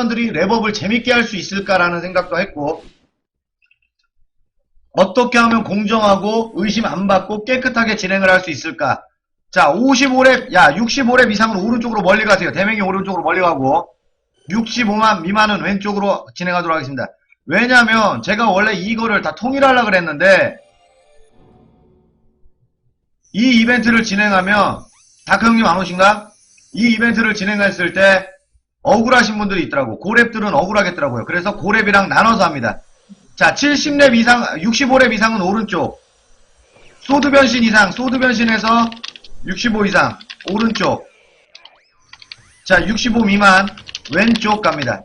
혈원들이 랩업을 재밌게 할 수 있을까라는 생각도 했고 어떻게 하면 공정하고 의심 안 받고 깨끗하게 진행을 할 수 있을까? 자 55랩 야 65랩 이상은 오른쪽으로 멀리 가세요. 대명이 오른쪽으로 멀리 가고 65만 미만은 왼쪽으로 진행하도록 하겠습니다. 왜냐면 제가 원래 이거를 다 통일하려고 그랬는데 이 이벤트를 진행하면 다크 형님 안 오신가? 이 이벤트를 진행했을 때 억울하신 분들이 있더라고. 고랩들은 억울하겠더라고요. 그래서 고랩이랑 나눠서 합니다. 자, 70랩 이상, 65랩 이상은 오른쪽. 소드 변신 이상, 소드 변신에서 65 이상, 오른쪽. 자, 65 미만, 왼쪽 갑니다.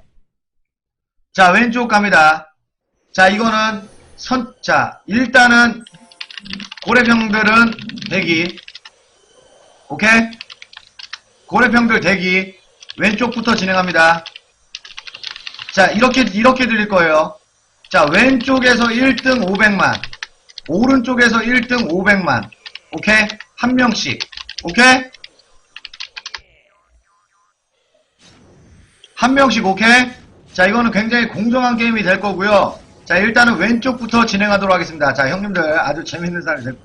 자, 왼쪽 갑니다. 자, 이거는 선, 자, 일단은 고래병들은 대기. 오케이? 고래병들 대기. 왼쪽부터 진행합니다. 자, 이렇게, 이렇게 드릴 거예요. 자, 왼쪽에서 1등 500만. 오른쪽에서 1등 500만. 오케이? 한 명씩. 오케이? 한 명씩 오케이? 자, 이거는 굉장히 공정한 게임이 될 거고요. 자, 일단은 왼쪽부터 진행하도록 하겠습니다. 자, 형님들 아주 재밌는 사람 될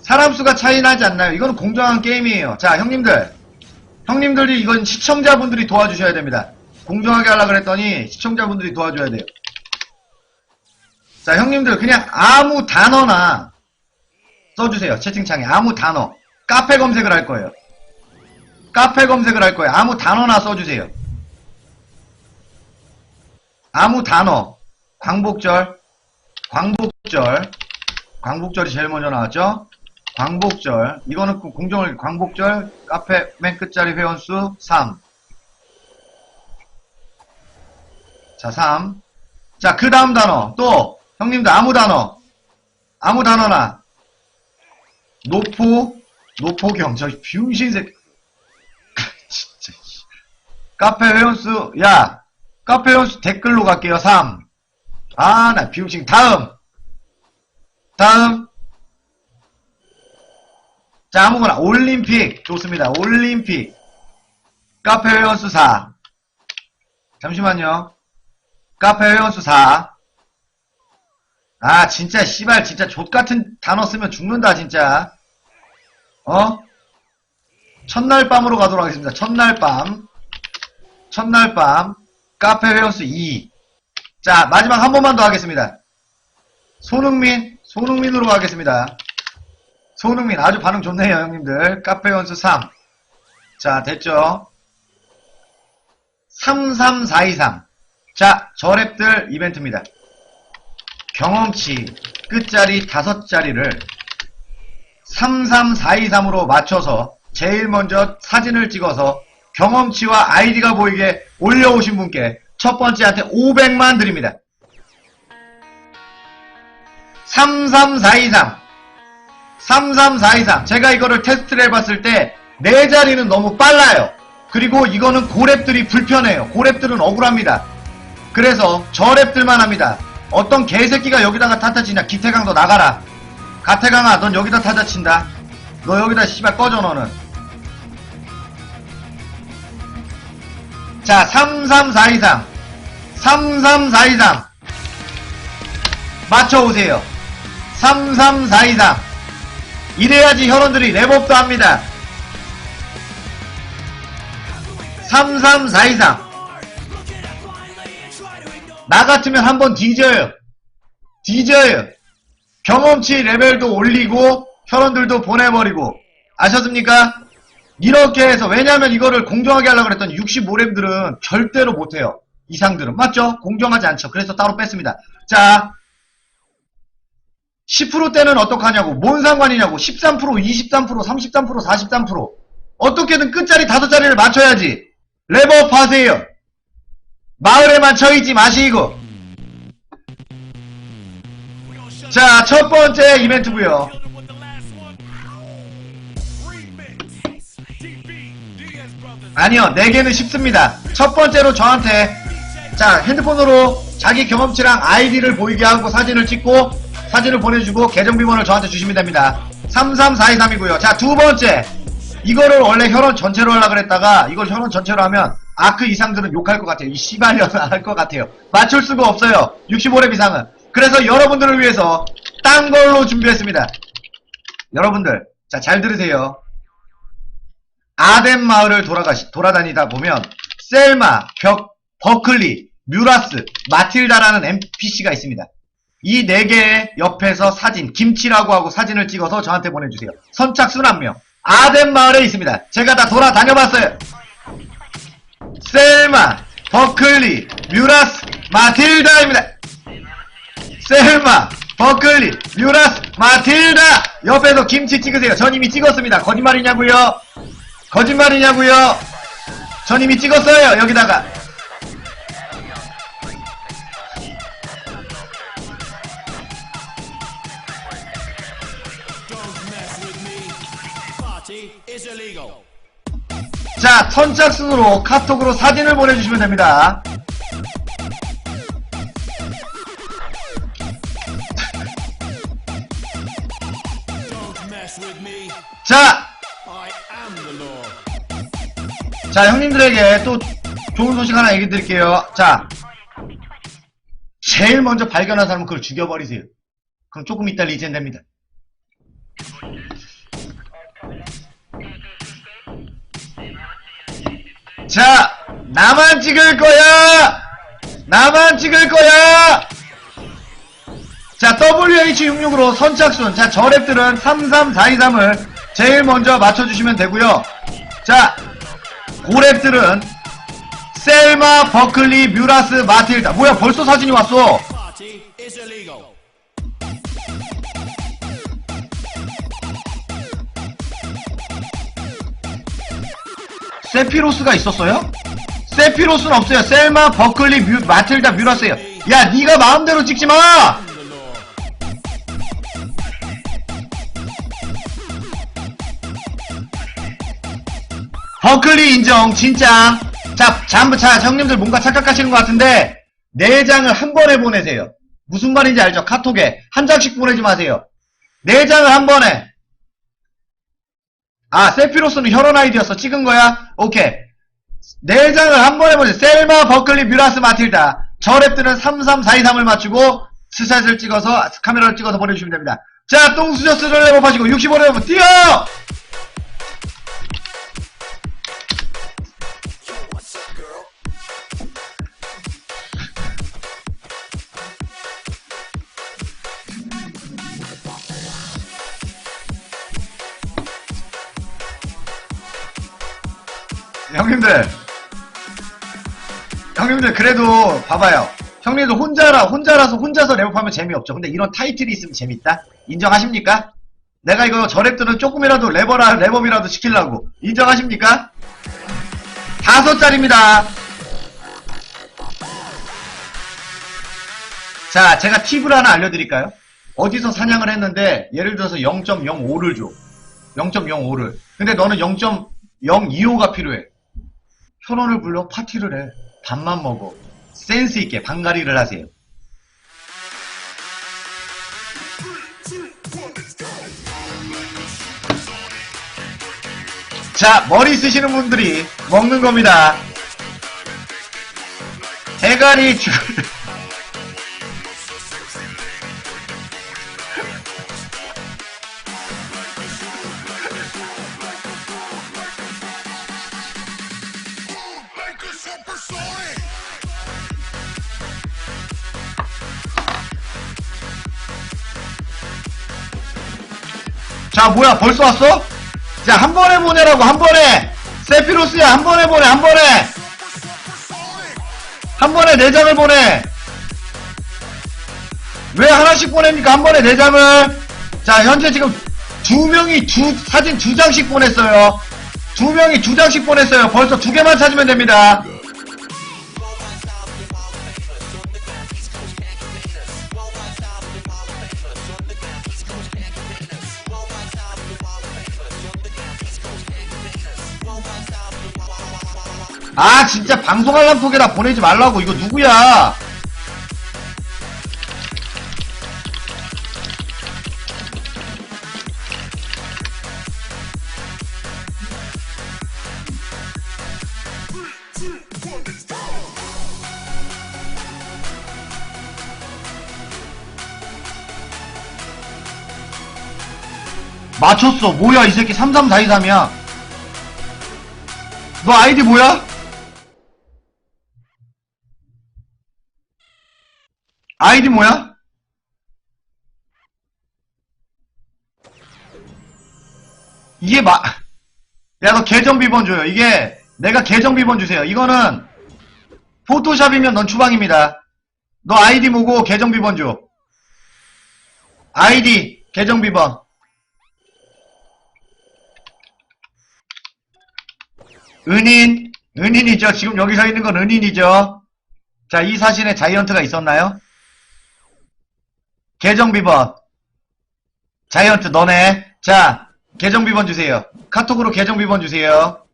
사람 수가 차이 나지 않나요? 이거는 공정한 게임이에요. 자, 형님들. 형님들이 이건 시청자분들이 도와주셔야 됩니다. 공정하게 하려고 그랬더니 시청자분들이 도와줘야 돼요. 자, 형님들 그냥 아무 단어나 써주세요. 채팅창에 아무 단어. 카페 검색을 할 거예요. 카페 검색을 할 거예요. 아무 단어나 써주세요. 아무 단어. 광복절. 광복절. 광복절이 제일 먼저 나왔죠? 광복절. 이거는 그 공정을 광복절 카페 맨 끝자리 회원수 3. 자, 3. 자, 그 다음 단어. 또, 형님들 아무 단어. 아무 단어나. 노포, 노포경. 저 병신 새끼. 진짜. 씨. 카페 회원수, 야. 카페 회원수 댓글로 갈게요. 3. 아, 나 비우신. 다음. 다음. 자, 아무거나. 올림픽. 좋습니다. 올림픽. 카페 회원수 4. 잠시만요. 카페 회원수 4. 아, 진짜, 씨발, 진짜, 족같은 단어 쓰면 죽는다, 진짜. 어? 첫날 밤으로 가도록 하겠습니다. 첫날 밤. 첫날 밤. 카페 회원수 2. 자, 마지막 한 번만 더 하겠습니다. 손흥민, 손흥민으로 가겠습니다. 손흥민, 아주 반응 좋네요, 형님들. 카페 회원수 3. 자, 됐죠? 33423. 자, 저랩들 이벤트입니다. 경험치 끝자리 5자리를 33423으로 맞춰서 제일 먼저 사진을 찍어서 경험치와 아이디가 보이게 올려오신 분께 첫 번째한테 500만 드립니다. 33423. 33423. 제가 이거를 테스트를 해봤을 때, 네 자리는 너무 빨라요. 그리고 이거는 고랩들이 불편해요. 고랩들은 억울합니다. 그래서 저랩들만 합니다. 어떤 개새끼가 여기다가 타타치냐. 기태강 너 나가라. 가태강아, 넌 여기다 타타친다. 너 여기다 씨발 꺼져, 너는. 자, 33423. 33423. 맞춰오세요. 33423. 이래야지 혈원들이 랩업도 합니다. 33423. 나 같으면 한번 뒤져요. 뒤져요. 경험치 레벨도 올리고 혈원들도 보내버리고 아셨습니까? 이렇게 해서 왜냐하면 이거를 공정하게 하려고 그랬더니 65렘들은 절대로 못해요. 이상들은 맞죠? 공정하지 않죠. 그래서 따로 뺐습니다. 자 10%대는 어떡하냐고. 뭔 상관이냐고. 13% 23% 33% 43% 어떻게든 끝자리 다섯 자리를 맞춰야지. 랩업 하세요. 마을에만 처있지 마시고. 자 첫 번째 이벤트고요. 아니요, 네 개는 쉽습니다. 첫 번째로 저한테 자 핸드폰으로 자기 경험치랑 아이디를 보이게 하고 사진을 찍고 사진을 보내주고 계정 비번을 저한테 주시면 됩니다. 33423이고요. 자 두 번째 이거를 원래 혈원 전체로 하려고 그랬다가 이걸 혈원 전체로 하면 아크 이상들은 욕할 것 같아요. 이 씨발년은 안할것 같아요. 맞출 수가 없어요. 65렙 이상은. 그래서 여러분들을 위해서 딴 걸로 준비했습니다. 여러분들, 자, 잘 들으세요. 아덴 마을을 돌아가시, 돌아다니다 보면, 셀마, 벽, 버클리, 뮤라스, 마틸다라는 NPC가 있습니다. 이 네 개의 옆에서 사진, 김치라고 하고 사진을 찍어서 저한테 보내주세요. 선착순 한 명. 아덴 마을에 있습니다. 제가 다 돌아다녀봤어요. 셀마, 버클리, 뮤라스, 마틸다입니다. 셀마, 버클리, 뮤라스, 마틸다! 옆에서 김치 찍으세요. 전 이미 찍었습니다. 거짓말이냐고요? 거짓말이냐고요? 전 이미 찍었어요. 여기다가. 자, 선착순으로 카톡으로 사진을 보내주시면 됩니다. 자. 자, 형님들에게 또 좋은 소식 하나 얘기 드릴게요. 자, 제일 먼저 발견한 사람은 그걸 죽여버리세요. 그럼 조금 이따 리젠 됩니다. 자, 나만 찍을 거야! 나만 찍을 거야! 자, WH66으로 선착순. 자, 저 랩들은 33423을 제일 먼저 맞춰주시면 되고요 자, 고랩들은 셀마, 버클리, 뮤라스, 마틸다. 뭐야, 벌써 사진이 왔어. 세피로스가 있었어요? 세피로스는 없어요. 셀마, 버클리, 뮤, 마틸다, 뮤라스예요. 야, 네가 마음대로 찍지 마. 버클리 인정, 진짜. 자, 잠부, 자, 형님들 뭔가 착각하시는 것 같은데, 네 장을 한 번에 보내세요. 무슨 말인지 알죠? 카톡에. 한 장씩 보내지 마세요. 네 장을 한 번에. 아, 세피로스는 혈원 아이디였어. 찍은 거야? 오케이. 네 장을 한 번에 보내세요. 셀마, 버클리, 뮤라스, 마틸다. 저 랩들은 33423을 맞추고, 스샷을 찍어서, 카메라를 찍어서 보내주시면 됩니다. 자, 똥수저스를 레버하시고 65레버 뛰어! 형님들. 형님들 그래도 봐봐요. 형님들 혼자라 혼자라서 혼자서 랩업하면 재미없죠. 근데 이런 타이틀이 있으면 재밌다? 인정하십니까? 내가 이거 저 랩들은 조금이라도 랩어라 랩업이라도 시키려고. 인정하십니까? 다섯 짜리입니다. 자 제가 팁을 하나 알려드릴까요? 어디서 사냥을 했는데 예를 들어서 0.05를 줘. 0.05를. 근데 너는 0.025가 필요해 현원을 불러 파티를 해. 밥만 먹어. 센스 있게 방가리를 하세요. 자, 머리 쓰시는 분들이 먹는 겁니다. 대가리 줄. 자, 뭐야, 벌써 왔어? 자, 한 번에 보내라고, 한 번에! 세피로스야, 한 번에 보내, 한 번에! 한 번에 네 장을 보내! 왜 하나씩 보냅니까? 한 번에 네 장을! 자, 현재 지금 두 명이 두, 사진 두 장씩 보냈어요. 두 명이 두 장씩 보냈어요. 벌써 두 개만 찾으면 됩니다. 아 진짜 방송할란 톡에다 보내지 말라고. 이거 누구야? 맞췄어. 뭐야 이 새끼. 33423이야. 너 아이디 뭐야? 아이디 뭐야? 이게 마, 야, 너 계정 비번 줘요. 이게, 내가 계정 비번 주세요. 이거는, 포토샵이면 넌 추방입니다. 너 아이디 뭐고 계정 비번 줘. 아이디, 계정 비번. 은인, 은인이죠. 지금 여기 서 있는 건 은인이죠. 자, 이 사진에 자이언트가 있었나요? 계정 비번. 자이언트 너네. 자, 계정 비번 주세요. 카톡으로 계정 비번 주세요.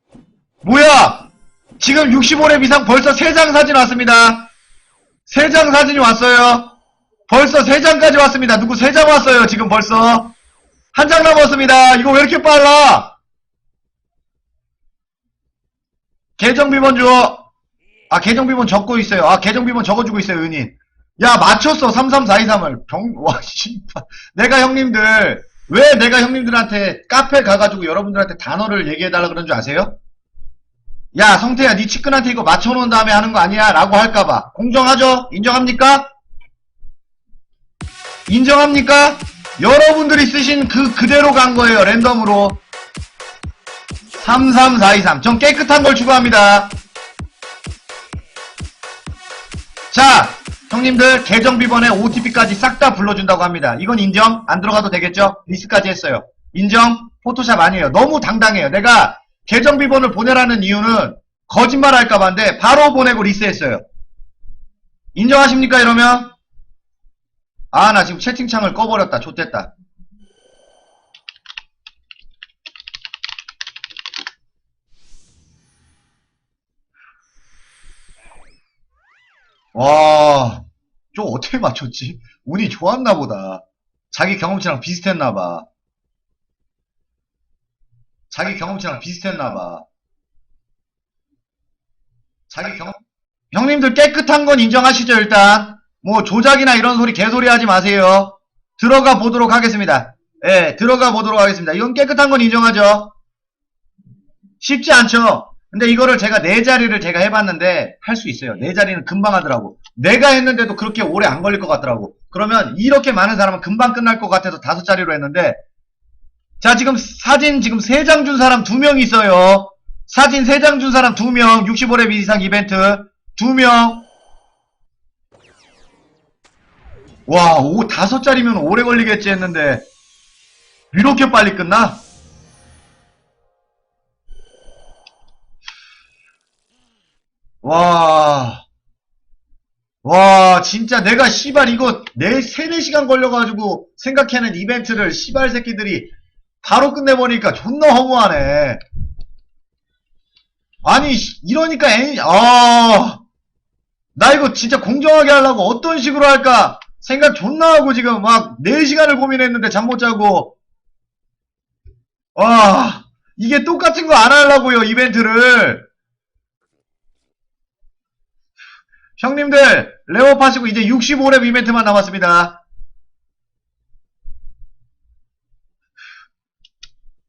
뭐야! 지금 65렙 이상 벌써 3장 사진 왔습니다. 3장 사진이 왔어요. 벌써 3장까지 왔습니다. 누구 3장 왔어요, 지금 벌써. 한 장 남았습니다. 이거 왜 이렇게 빨라? 계정 비번 줘. 아, 계정 비번 적고 있어요. 아, 계정 비번 적어주고 있어요, 은인. 야, 맞췄어. 33423을. 병, 와, 씨발. 내가 형님들, 왜 내가 형님들한테 카페 가가지고 여러분들한테 단어를 얘기해달라 그런 줄 아세요? 야, 성태야, 니 측근한테 이거 맞춰놓은 다음에 하는 거 아니야? 라고 할까봐. 공정하죠? 인정합니까? 인정합니까? 여러분들이 쓰신 그, 그대로 간 거예요, 랜덤으로. 33423. 전 깨끗한 걸 추구합니다. 자, 형님들, 계정 비번에 OTP까지 싹 다 불러준다고 합니다. 이건 인정? 안 들어가도 되겠죠? 리스까지 했어요. 인정? 포토샵 아니에요. 너무 당당해요. 내가 계정 비번을 보내라는 이유는 거짓말 할까 봐인데, 바로 보내고 리스했어요. 인정하십니까, 이러면? 아, 나 지금 채팅창을 꺼버렸다. 좆됐다. 와, 좀 어떻게 맞췄지? 운이 좋았나 보다. 자기 경험치랑 비슷했나 봐. 자기 경험치랑 비슷했나 봐. 자기 경험, 형님들 깨끗한 건 인정하시죠, 일단? 뭐, 조작이나 이런 소리, 개소리 하지 마세요. 들어가 보도록 하겠습니다. 예, 들어가 보도록 하겠습니다. 이건 깨끗한 건 인정하죠? 쉽지 않죠? 근데 이거를 제가 네 자리를 제가 해봤는데 할 수 있어요. 네 자리는 금방 하더라고. 내가 했는데도 그렇게 오래 안 걸릴 것 같더라고. 그러면 이렇게 많은 사람은 금방 끝날 것 같아서 다섯 자리로 했는데 자 지금 사진 지금 세 장 준 사람 두 명 있어요. 사진 세 장 준 사람 두 명. 65렙 이상 이벤트 두 명. 와, 오 다섯 자리면 오래 걸리겠지 했는데 이렇게 빨리 끝나? 와, 와, 진짜 내가 씨발 이거 내 3, 4시간 걸려가지고 생각해낸 이벤트를 씨발 새끼들이 바로 끝내버리니까 존나 허무하네. 아니, 씨, 이러니까 애, 아, 나 이거 진짜 공정하게 하려고 어떤 식으로 할까 생각 존나 하고 지금 막 4시간을 고민했는데 잠 못 자고. 와, 이게 똑같은 거 안 하려고요, 이벤트를. 형님들 레오 파시고 이제 65렙 이벤트만 남았습니다.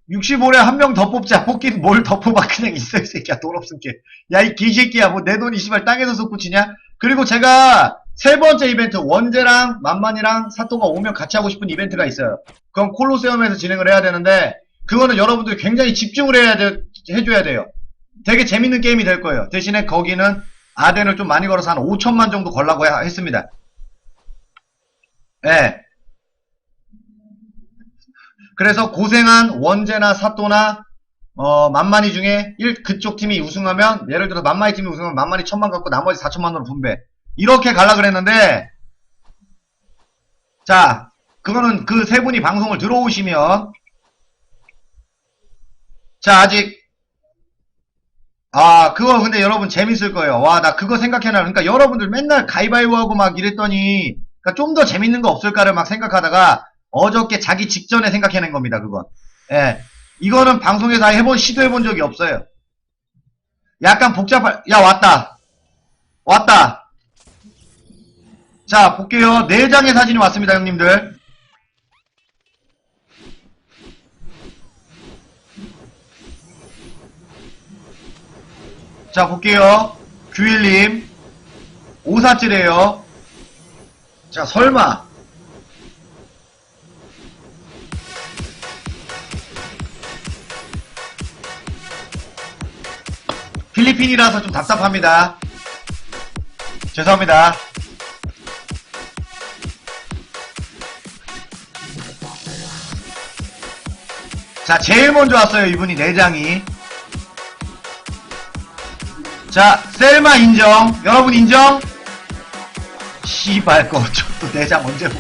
65렙 한 명 더 뽑자. 뽑긴 뭘 더 뽑아. 그냥 있어, 이 새끼야. 돈 없은 게. 야, 이 개새끼야. 뭐 내 돈이 씨발 땅에서 솟구치냐? 그리고 제가 세 번째 이벤트, 원재랑 만만이랑 사또가 오면 같이 하고 싶은 이벤트가 있어요. 그건 콜로세움에서 진행을 해야 되는데, 그거는 여러분들이 굉장히 집중을 해야 돼, 해줘야 돼요. 되게 재밌는 게임이 될 거예요. 대신에 거기는 아덴을 좀 많이 걸어서 한 5천만 정도 걸라고 해- 했습니다. 예. 그래서 고생한 원재나 사또나 어, 만만이 중에 일, 그쪽 팀이 우승하면 예를 들어 만만이 팀이 우승하면 만만이 천만 갖고 나머지 4천만으로 분배. 이렇게 갈라 그랬는데 자 그거는 그 세 분이 방송을 들어오시면 자 아직 아, 그거 근데 여러분 재밌을 거예요. 와, 나 그거 생각해놔. 그러니까 여러분들 맨날 가위바위보하고 막 이랬더니, 그러니까 좀 더 재밌는 거 없을까를 막 생각하다가, 어저께 자기 직전에 생각해낸 겁니다, 그건. 예. 이거는 방송에서 해본, 시도해본 적이 없어요. 약간 복잡할, 야, 왔다. 왔다. 자, 볼게요. 네 장의 사진이 왔습니다, 형님들. 자, 볼게요. 규일님. 오사찌래요. 자, 설마. 필리핀이라서 좀 답답합니다. 죄송합니다. 자, 제일 먼저 왔어요, 이분이 내장이. 자, 셀마 인정. 여러분 인정? 씨발 거, 저또 내장 언제 보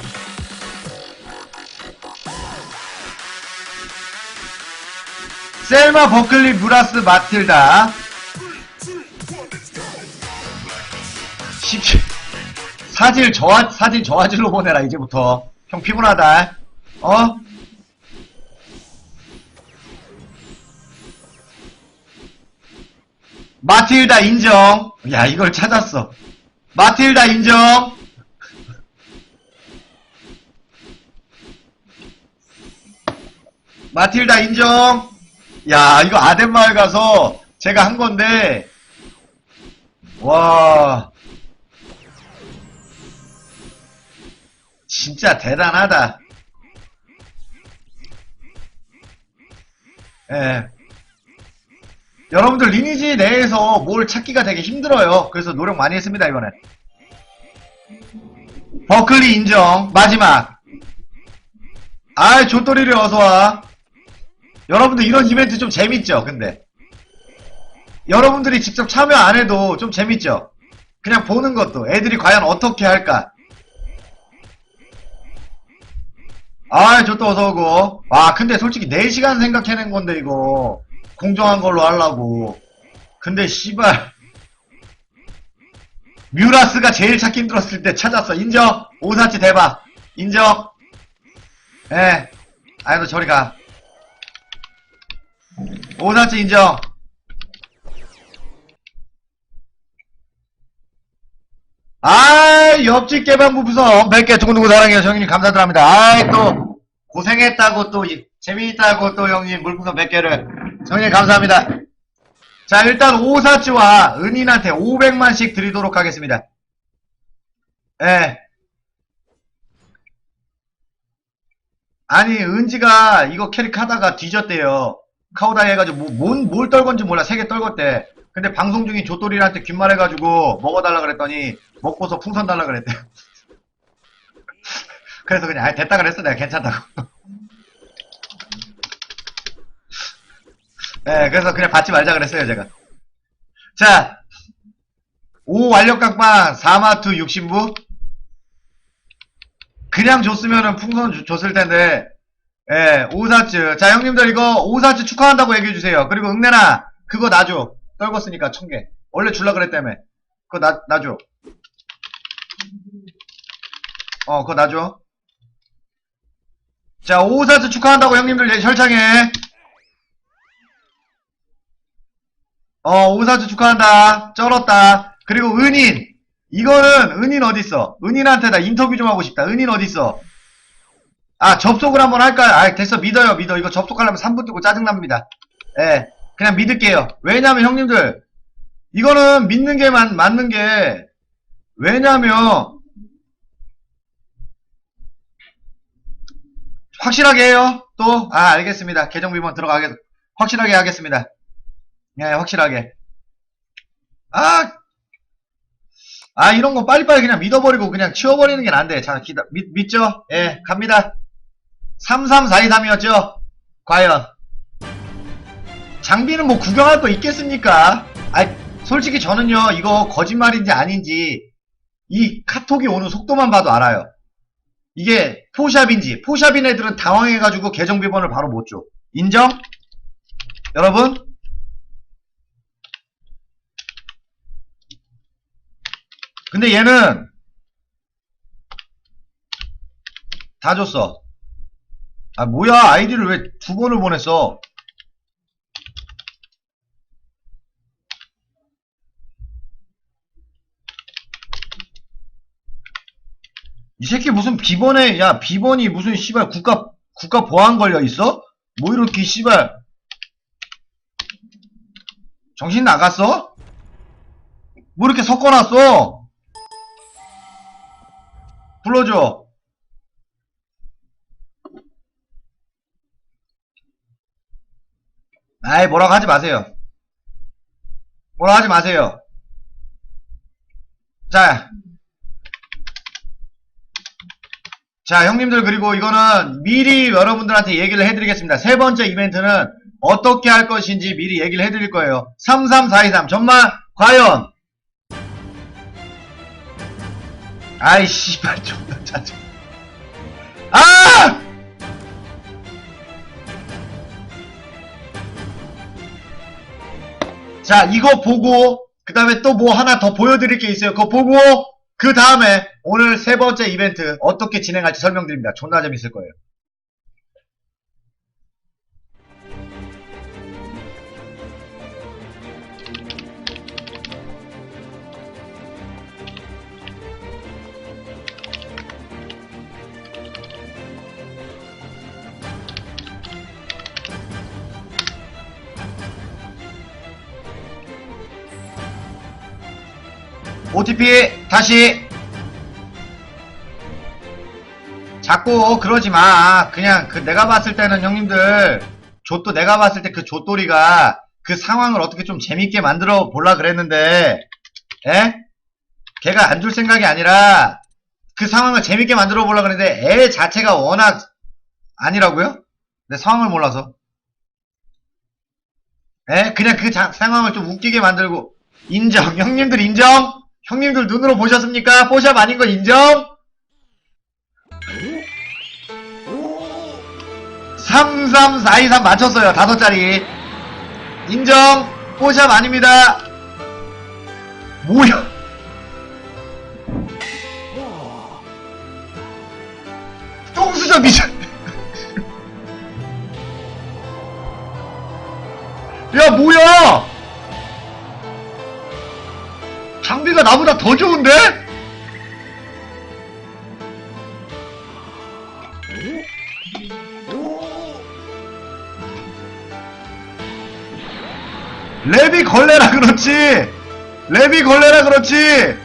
셀마 버클리 브라스 마틸다. 17. 사질 저화, 사진 저화질로 보내라, 이제부터. 형 피곤하다. 어? 마틸다 인정. 야, 이걸 찾았어. 마틸다 인정. 마틸다 인정. 야, 이거 아덴마을 가서 제가 한 건데, 와. 진짜 대단하다. 예. 여러분들 리니지 내에서 뭘 찾기가 되게 힘들어요. 그래서 노력 많이 했습니다, 이번에. 버클리 인정. 마지막. 아이, 조또리를 어서와. 여러분들 이런 이벤트 좀 재밌죠, 근데. 여러분들이 직접 참여 안 해도 좀 재밌죠? 그냥 보는 것도. 애들이 과연 어떻게 할까? 아이, 조또 어서오고. 와, 근데 솔직히 4시간 생각해낸 건데, 이거. 공정한 걸로 하려고. 근데 씨발 뮤라스가 제일 찾기 힘들었을 때 찾았어. 인정. 오사치 대박. 인정. 예. 아이 너 저리 가. 오사치 인정. 아 옆집 개방부 부서 100개 두고두고 사랑해요. 형님 감사드립니다. 아이 또 고생했다고 또 이- 재미있다고 또 형님 물품선 100개를 형님 감사합니다. 자 일단 오사치와 은인한테 500만씩 드리도록 하겠습니다. 예. 아니 은지가 이거 캐릭 하다가 뒤졌대요. 카오다이 해가지고 뭐, 뭔, 뭘 떨건지 몰라 세 개 떨궜대. 근데 방송 중인 조또리한테 귓말 해가지고 먹어달라 그랬더니 먹고서 풍선 달라 그랬대. 그래서 그냥 아 됐다 그랬어 내가 괜찮다고. 네, 그래서 그냥 받지 말자 그랬어요, 제가. 자, 5 완력 각방 4마투 60부. 그냥 줬으면은 풍선 주- 줬을 텐데, 예, 오사츠. 자, 형님들 이거 오사츠 축하한다고 얘기해주세요. 그리고 응내나, 그거 놔줘. 떨궜으니까 천 개. 원래 줄라 그랬다며. 그거 놔, 놔줘. 어, 그거 놔줘. 자, 오사츠 축하한다고 형님들 예, 혈창해. 어, 오사주 축하한다. 쩔었다. 그리고 은인. 이거는 은인 어딨어? 은인한테 나 인터뷰 좀 하고 싶다. 은인 어딨어? 아, 접속을 한번 할까요? 아, 됐어. 믿어요. 믿어. 이거 접속하려면 3분 뜨고 짜증납니다. 예. 그냥 믿을게요. 왜냐면 형님들, 이거는 믿는 게 맞, 맞는 게, 왜냐면, 확실하게 해요. 또, 아, 알겠습니다. 계정 비번 들어가겠, 확실하게 하겠습니다. 예, 확실하게. 아, 아, 이런 거 빨리빨리 그냥 믿어버리고 그냥 치워버리는 게 난데. 자, 기다, 믿, 믿죠? 예, 갑니다. 33423이었죠? 과연. 장비는 뭐 구경할 거 있겠습니까? 아, 솔직히 저는요, 이거 거짓말인지 아닌지, 이 카톡이 오는 속도만 봐도 알아요. 이게 포샵인지, 포샵인 애들은 당황해가지고 계정 비번을 바로 못 줘. 인정? 여러분? 근데 얘는 다 줬어. 아 뭐야 아이디를 왜 두 번을 보냈어? 이 새끼 무슨 비번에 야 비번이 무슨 씨발 국가 국가 보안 걸려 있어? 뭐 이렇게 씨발 정신 나갔어? 뭐 이렇게 섞어놨어? 불러줘. 아이, 뭐라고 하지 마세요. 뭐라고 하지 마세요. 자. 자, 형님들, 그리고 이거는 미리 여러분들한테 얘기를 해드리겠습니다. 세 번째 이벤트는 어떻게 할 것인지 미리 얘기를 해드릴 거예요. 33423. 정말, 과연. 아이, 씨발, 존나 짜증. 아! 자, 이거 보고, 그 다음에 또 뭐 하나 더 보여드릴 게 있어요. 그거 보고, 그 다음에 오늘 세 번째 이벤트 어떻게 진행할지 설명드립니다. 존나 재밌을 거예요. OTP 다시 자꾸 그러지 마. 그냥 그 내가 봤을 때는 형님들 조또 내가 봤을 때 그 조또리가 그 상황을 어떻게 좀 재밌게 만들어 볼라 그랬는데 에? 걔가 안 줄 생각이 아니라 그 상황을 재밌게 만들어 보려 그랬는데 애 자체가 워낙 아니라고요? 내 상황을 몰라서 에? 그냥 그 자- 상황을 좀 웃기게 만들고 인정 형님들 인정? 형님들 눈으로 보셨습니까? 뽀샵 아닌 거 인정? 33423 맞췄어요. 다섯 자리. 인정. 뽀샵 아닙니다. 뭐야? 똥수저 미쳤. 야, 뭐야? 더 좋은데? 랩이 걸레라 그렇지! 랩이 걸레라 그렇지!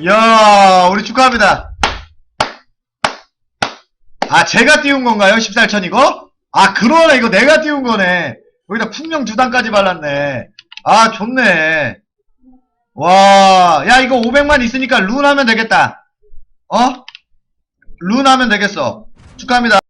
이야, 우리 축하합니다. 아, 제가 띄운 건가요? 14천 이거? 아, 그러네. 이거 내가 띄운 거네. 여기다 풍경 두 단까지 발랐네. 아, 좋네. 와, 야, 이거 500만 있으니까 룬 하면 되겠다. 어? 룬 하면 되겠어. 축하합니다.